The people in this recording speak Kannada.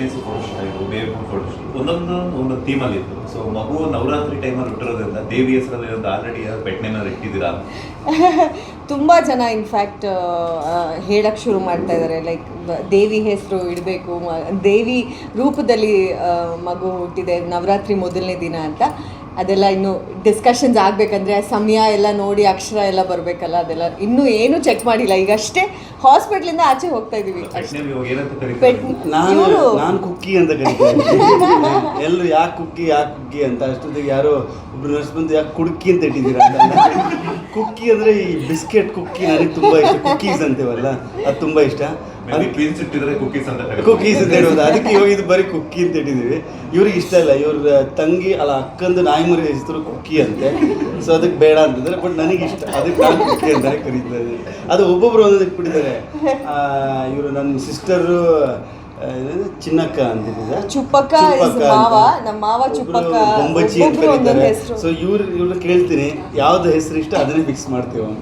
ಫಿಟ್ನೆಸ್ ಫೋಟೋಶೂಟ್ ಆಗಿರ್ಬೋದು ಬೇರೆ ಫೋಟೋಶೂಟ್ ಒಂದೊಂದು ಒಂದು ಥೀಮಲ್ಲಿ ಇತ್ತು. ಸೊ ಮಗು ನವರಾತ್ರಿ ಟೈಮಲ್ಲಿ ಹುಟ್ಟಿರೋದ್ರಿಂದ ದೇವಿ ಹೆಸರಲ್ಲಿ ಒಂದು ಆಲ್ರೆಡಿ ಪೆಟ್ ನೇಮ್ ಇಟ್ಟಿದ್ದೀರಾ? ತುಂಬ ಜನ ಇನ್ಫ್ಯಾಕ್ಟ್ ಹೇಳಕ್ಕೆ ಶುರು ಮಾಡ್ತಾ ಇದ್ದಾರೆ ಲೈಕ್ ದೇವಿ ಹೆಸರು ಇಡಬೇಕು ದೇವಿ ರೂಪದಲ್ಲಿ ಮಗು ಹುಟ್ಟಿದೆ ನವರಾತ್ರಿ ಮೊದಲನೇ ದಿನ ಅಂತ. ಅದೆಲ್ಲ ಇನ್ನು ಡಿಸ್ಕಷನ್ಸ್ ಆಗಬೇಕಂದ್ರೆ ಸಮಯ ಎಲ್ಲ ನೋಡಿ ಅಕ್ಷರ ಎಲ್ಲ ಬರಬೇಕಲ್ಲ ಅದೆಲ್ಲ ಇನ್ನೂ ಏನು ಚೆಕ್ ಮಾಡಿಲ್ಲ. ಈಗ ಅಷ್ಟೇ ಹಾಸ್ಪಿಟ್ಲಿಂದ ಆಚೆ ಹೋಗ್ತಾ ಇದೀವಿ ನಾನು ನಾನು ಕುಕ್ಕಿ ಅಂತ ಕರಿತೀನಿ. ಎಲ್ಲರೂ ಯಾಕೆ ಕುಕ್ಕಿ ಯಾಕೆ ಕುಕ್ಕಿ ಅಂತ. ಅಷ್ಟೊತ್ತಿಗೆ ಯಾರೋ ಒಬ್ರು ನರ್ಸ್ ಬಂದು ಯಾಕೆ ಕುಡುಕಿ ಅಂತ ಇಟ್ಟಿದ್ದೀರಾ ಕುಕ್ಕಿ ಅಂದರೆ ಈ ಬಿಸ್ಕೆಟ್ ಕುಕ್ಕಿ ನನಗೆ ತುಂಬ ಇಷ್ಟ. ಕುಕ್ಕೀಸ್ ಅಂತೀವಲ್ಲ ಅದು ತುಂಬ ಇಷ್ಟ. ಕುಕೀಸ್ ಅಂತ ಅಂತ ಹೇಳೋದು ಅದಕ್ಕೆ ಇವಾಗ ಇದು ಬರೀ ಕುಕ್ಕಿ ಅಂತ ಇಟ್ಟಿದ್ದೀವಿ ಇವ್ರಿಗೆ ಇಷ್ಟ ಇಲ್ಲ. ಇವ್ರ ತಂಗಿ ಅಲ್ಲ ಅಕ್ಕಂದು ನಾಯಿ ಮರಿ ಹೆಸರು ಕುಕ್ಕಿ ಅಂತೆ. ಸೊ ಅದಕ್ಕೆ ಬೇಡ ಅಂತಂದ್ರೆ ಬಟ್ ನನಗೆ ಇಷ್ಟ. ಅದಕ್ಕೆ ನಾನು ಕುಕ್ಕಿ ಅಂತಾನೆ ಕರೀತಾರೆ ಅದು ಒಬ್ಬೊಬ್ರು ಒಂದೊಂದು ಬಿಟ್ಟಿದ್ದಾರೆ. ಇವರು ನನ್ನ ಸಿಸ್ಟರು ಚಿನ್ನಕ್ಕ ಅಂತಿದ್ದ ಚುಪ್ಪಕ್ಕ ಮಾವ, ನಮ್ಮ ಮಾವ ಚುಪ್ಪಕ್ಕ, ಬೊಂಬಚ್ಚಿ ಅಂತ ಕರೀತಾರೆ. ಸೊ ಇವ್ರು ಇವ್ರನ್ನ ಕೇಳ್ತೀನಿ. ಯಾವ್ದು ಹೆಸರು ಇಷ್ಟ ಅದನ್ನೇ ಫಿಕ್ಸ್ ಮಾಡ್ತೀವಿ ಅವ್ನು